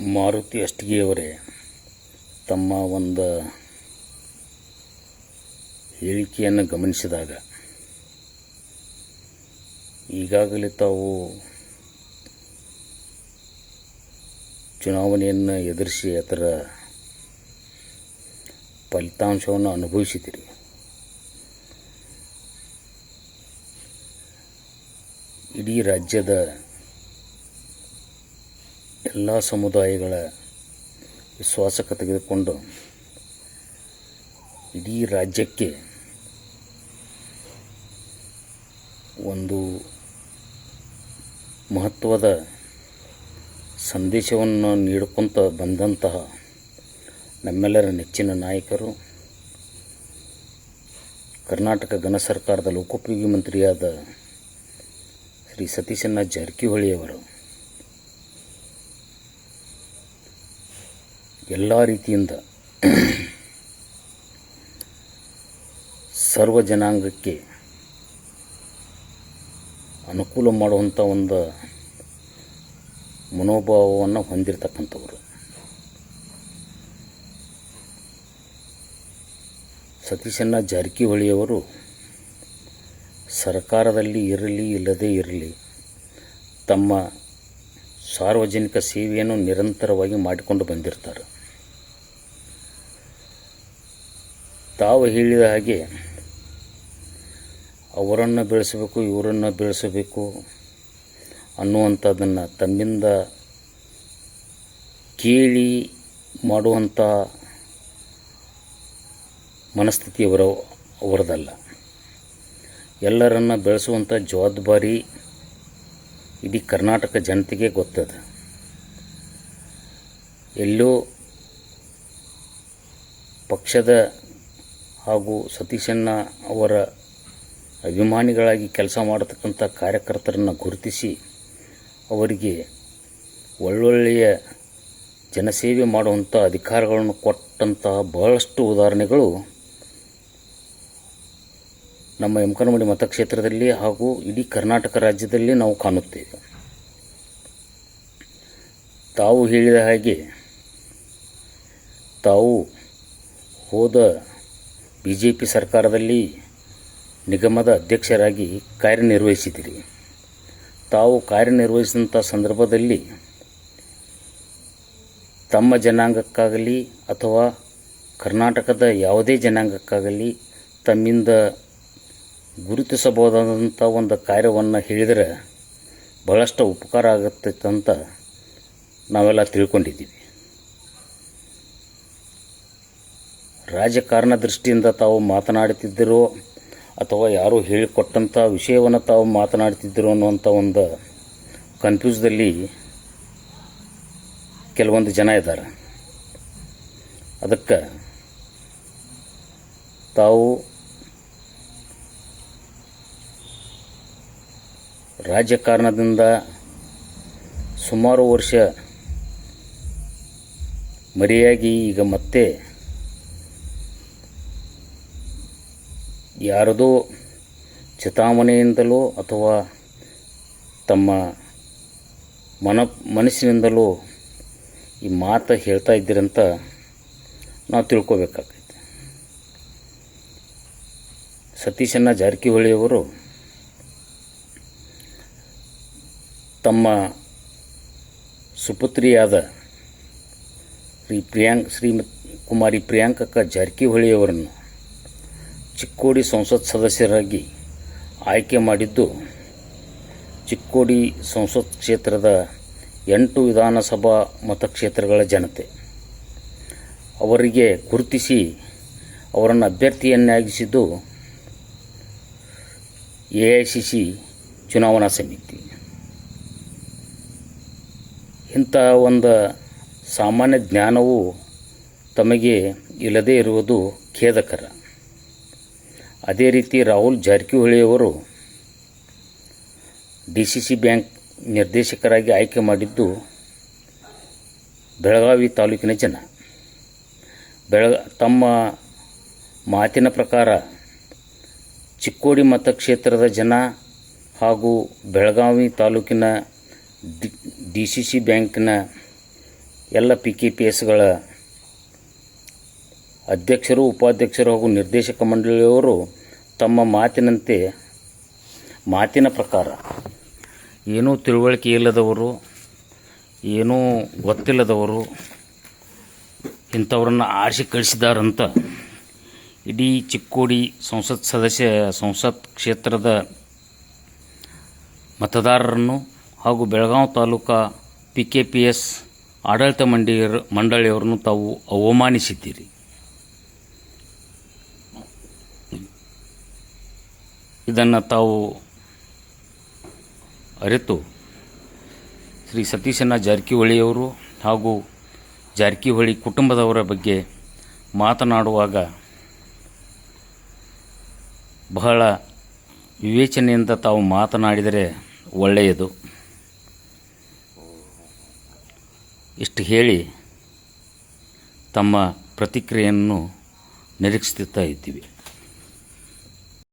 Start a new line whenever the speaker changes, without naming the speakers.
ಮಾರುತಿ ಅಷ್ಟಿಗೆಯವರೇ ತಮ್ಮ ಒಂದು ಹೇಳಿಕೆಯನ್ನು ಗಮನಿಸಿದಾಗ, ಈಗಾಗಲೇ ತಾವು ಚುನಾವಣೆಯನ್ನು ಎದುರಿಸಿ ಅದರ ಫಲಿತಾಂಶವನ್ನು ಅನುಭವಿಸಿದ್ದೀರಿ. ಇಡೀ ರಾಜ್ಯದ ಎಲ್ಲ ಸಮುದಾಯಗಳ ವಿಶ್ವಾಸಕ್ಕೆ ತೆಗೆದುಕೊಂಡು ಇಡೀ ರಾಜ್ಯಕ್ಕೆ ಒಂದು ಮಹತ್ವದ ಸಂದೇಶವನ್ನು ನೀಡ್ಕೊತ ಬಂದಂತಹ ನಮ್ಮೆಲ್ಲರ ನೆಚ್ಚಿನ ನಾಯಕರು, ಕರ್ನಾಟಕ ಘನ ಸರ್ಕಾರದ ಲೋಕೋಪಯೋಗಿ ಮಂತ್ರಿಯಾದ ಶ್ರೀ ಸತೀಶಣ್ಣ ಜಾರಕಿಹೊಳಿಯವರು ಎಲ್ಲ ರೀತಿಯಿಂದ ಸರ್ವ ಜನಾಂಗಕ್ಕೆ ಅನುಕೂಲ ಮಾಡುವಂಥ ಒಂದು ಮನೋಭಾವವನ್ನು ಹೊಂದಿರತಕ್ಕಂಥವರು. ಸತೀಶಣ್ಣ ಜಾರಕಿಹೊಳಿಯವರು ಸರ್ಕಾರದಲ್ಲಿ ಇರಲಿ ಇಲ್ಲದೇ ಇರಲಿ ತಮ್ಮ ಸಾರ್ವಜನಿಕ ಸೇವೆಯನ್ನು ನಿರಂತರವಾಗಿ ಮಾಡಿಕೊಂಡು ಬಂದಿರ್ತಾರೆ. ತಾವು ಹೇಳಿದ ಹಾಗೆ ಅವರನ್ನು ಬೆಳೆಸಬೇಕು, ಇವರನ್ನು ಬೆಳೆಸಬೇಕು ಅನ್ನುವಂಥದ್ದನ್ನು ತಮ್ಮಿಂದ ಕೇಳಿ ಮಾಡುವಂಥ ಮನಸ್ಥಿತಿ ಅವರ, ಅವರದಲ್ಲ. ಎಲ್ಲರನ್ನ ಬೆಳೆಸುವಂಥ ಜವಾಬ್ದಾರಿ ಇಡೀ ಕರ್ನಾಟಕ ಜನತೆಗೆ ಗೊತ್ತದ. ಎಲ್ಲೋ ಪಕ್ಷದ ಹಾಗೂ ಸತೀಶಣ್ಣ ಅವರ ಅಭಿಮಾನಿಗಳಾಗಿ ಕೆಲಸ ಮಾಡತಕ್ಕಂಥ ಕಾರ್ಯಕರ್ತರನ್ನು ಗುರುತಿಸಿ ಅವರಿಗೆ ಒಳ್ಳೊಳ್ಳೆಯ ಜನಸೇವೆ ಮಾಡುವಂಥ ಅಧಿಕಾರಗಳನ್ನು ಕೊಟ್ಟಂತಹ ಬಹಳಷ್ಟು ಉದಾಹರಣೆಗಳು ನಮ್ಮ ಯಮಕನಮಡಿ ಮತಕ್ಷೇತ್ರದಲ್ಲಿ ಹಾಗೂ ಇಡೀ ಕರ್ನಾಟಕ ರಾಜ್ಯದಲ್ಲಿ ನಾವು ಕಾಣುತ್ತೇವೆ. ತಾವು ಹೇಳಿದ ಹಾಗೆ ತಾವು ಹೋದ ಬಿ ಜೆ ಪಿ ಸರ್ಕಾರದಲ್ಲಿ ನಿಗಮದ ಅಧ್ಯಕ್ಷರಾಗಿ ಕಾರ್ಯನಿರ್ವಹಿಸಿದಿರಿ ತಾವು ಕಾರ್ಯನಿರ್ವಹಿಸಿದಂಥ ಸಂದರ್ಭದಲ್ಲಿ ತಮ್ಮ ಜನಾಂಗಕ್ಕಾಗಲಿ ಅಥವಾ ಕರ್ನಾಟಕದ ಯಾವುದೇ ಜನಾಂಗಕ್ಕಾಗಲಿ ತಮ್ಮಿಂದ ಗುರುತಿಸಬಹುದಾದಂಥ ಒಂದು ಕಾರ್ಯವನ್ನು ಹೇಳಿದರೆ ಬಹಳಷ್ಟು ಉಪಕಾರ ಆಗುತ್ತೆ ಅಂತ ನಾವೆಲ್ಲ ತಿಳ್ಕೊಂಡಿದ್ದೀವಿ. ರಾಜಕಾರಣ ದೃಷ್ಟಿಯಿಂದ ತಾವು ಮಾತನಾಡುತ್ತಿದ್ದರೋ ಅಥವಾ ಯಾರೋ ಹೇಳಿಕೊಟ್ಟಂಥ ವಿಷಯವನ್ನು ತಾವು ಮಾತನಾಡ್ತಿದ್ದರು ಅನ್ನುವಂಥ ಒಂದು ಕನ್ಫ್ಯೂಸ್ದಲ್ಲಿ ಕೆಲವೊಂದು ಜನ ಇದ್ದಾರೆ. ಅದಕ್ಕೆ ತಾವು ರಾಜಕಾರಣದಿಂದ ಸುಮಾರು ವರ್ಷ ಮರೆಯಾಗಿ ಈಗ ಮತ್ತೆ ಯಾರದೋ ಚಿತಾಮಣೆಯಿಂದಲೋ ಅಥವಾ ತಮ್ಮ ಮನ ಮನಸ್ಸಿನಿಂದಲೋ ಈ ಮಾತು ಹೇಳ್ತಾ ಇದ್ದೀರಂತ ನಾವು ತಿಳ್ಕೋಬೇಕಾಗೈತೆ ಸತೀಶಣ್ಣ ಜಾರಕಿಹೊಳಿಯವರು ತಮ್ಮ ಸುಪುತ್ರಿಯಾದ ಶ್ರೀ ಪ್ರಿಯಾಂಕ್ ಶ್ರೀಮತ್ ಕುಮಾರಿ ಪ್ರಿಯಾಂಕಕ್ಕ ಜಾರಕಿಹೊಳಿಯವರನ್ನು ಚಿಕ್ಕೋಡಿ ಸಂಸತ್ ಸದಸ್ಯರಾಗಿ ಆಯ್ಕೆ ಮಾಡಿದ್ದು ಚಿಕ್ಕೋಡಿ ಸಂಸತ್ ಕ್ಷೇತ್ರದ ಎಂಟು ವಿಧಾನಸಭಾ ಮತಕ್ಷೇತ್ರಗಳ ಜನತೆ. ಅವರಿಗೆ ಗುರುತಿಸಿ ಅವರನ್ನು ಅಭ್ಯರ್ಥಿಯನ್ನಾಗಿಸಿದ್ದು ಎ ಐ ಸಿ ಸಿ ಚುನಾವಣಾ ಸಮಿತಿ. ಇಂತಹ ಒಂದು ಸಾಮಾನ್ಯ ಜ್ಞಾನವು ತಮಗೆ ಇಲ್ಲದೇ ಇರುವುದು ಖೇದಕರ. ಅದೇ ರೀತಿ ರಾಹುಲ್ ಜಾರಕಿಹೊಳಿಯವರು ಡಿ ಸಿ ಸಿ ಬ್ಯಾಂಕ್ ನಿರ್ದೇಶಕರಾಗಿ ಆಯ್ಕೆ ಮಾಡಿದ್ದು ಬೆಳಗಾವಿ ತಾಲೂಕಿನ ಜನ. ಬೆಳಗ, ತಮ್ಮ ಮಾತಿನ ಪ್ರಕಾರ ಚಿಕ್ಕೋಡಿ ಮತಕ್ಷೇತ್ರದ ಜನ ಹಾಗೂ ಬೆಳಗಾವಿ ತಾಲೂಕಿನ ಡಿ ಸಿ ಸಿ ಬ್ಯಾಂಕಿನ ಎಲ್ಲ ಪಿ ಕೆ ಪಿ ಎಸ್ಗಳ ಅಧ್ಯಕ್ಷರು, ಉಪಾಧ್ಯಕ್ಷರು ಹಾಗೂ ನಿರ್ದೇಶಕ ಮಂಡಳಿಯವರು ತಮ್ಮ ಮಾತಿನಂತೆ, ಮಾತಿನ ಪ್ರಕಾರ, ಏನೂ ತಿಳುವಳಿಕೆ ಇಲ್ಲದವರು, ಏನೂ ಗೊತ್ತಿಲ್ಲದವರು, ಇಂಥವ್ರನ್ನ ಆರಿಸಿ ಕಳಿಸಿದಾರಂತ ಇಡೀ ಚಿಕ್ಕೋಡಿ ಸಂಸತ್ ಸದಸ್ಯ, ಸಂಸತ್ ಕ್ಷೇತ್ರದ ಮತದಾರರನ್ನು ಹಾಗೂ Belagavi taluka P K P S ಆಡಳಿತ ಮಂಡಳಿಯರು ಮಂಡಳಿಯವರನ್ನು ತಾವು ಅವಮಾನಿಸಿದ್ದೀರಿ. ಇದನ್ನು ತಾವು ಅರಿತು ಶ್ರೀ ಸತೀಶನ ಜಾರಕಿಹೊಳಿಯವರು ಹಾಗೂ ಜಾರಕಿಹೊಳಿ ಕುಟುಂಬದವರ ಬಗ್ಗೆ ಮಾತನಾಡುವಾಗ ಬಹಳ ವಿವೇಚನೆಯಿಂದ ತಾವು ಮಾತನಾಡಿದರೆ ಒಳ್ಳೆಯದು. ಇಷ್ಟು ಹೇಳಿ ತಮ್ಮ ಪ್ರತಿಕ್ರಿಯೆಯನ್ನು ನಿರೀಕ್ಷಿಸುತ್ತಾ ಇದ್ದೀವಿ.